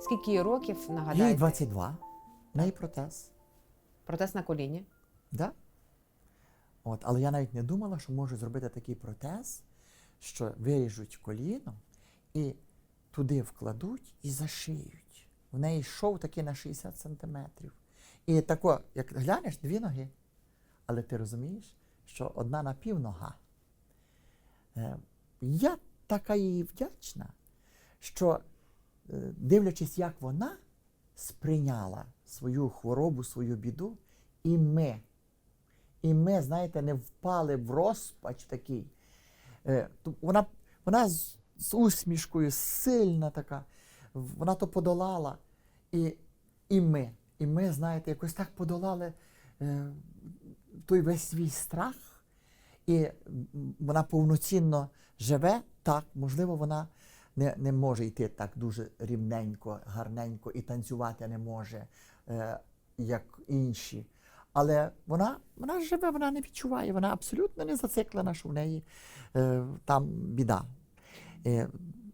Скільки їй років, Їй нагадайте? 22, в неї протез. Протез на коліні. Да? От, але я навіть не думала, що можу зробити такий протез, що виріжуть коліно і туди вкладуть і зашиють. В неї шов такий на 60 сантиметрів. І тако, як глянеш, дві ноги. Але ти розумієш, що одна напівнога. Е, я така їй вдячна, що, дивлячись, як вона сприйняла свою хворобу, свою біду, і ми. І ми, знаєте, не впали в розпач такий. Е, Вона, вона з, з усмішкою, сильна така, вона то подолала. І, і ми. І ми, знаєте, якось так подолали е, той весь свій страх. І вона повноцінно живе, так, можливо, вона не, не може йти так дуже рівненько, гарненько і танцювати не може, е, як інші. Але вона, вона живе, вона не відчуває, вона абсолютно не зациклена, що в неї е, там біда. Е,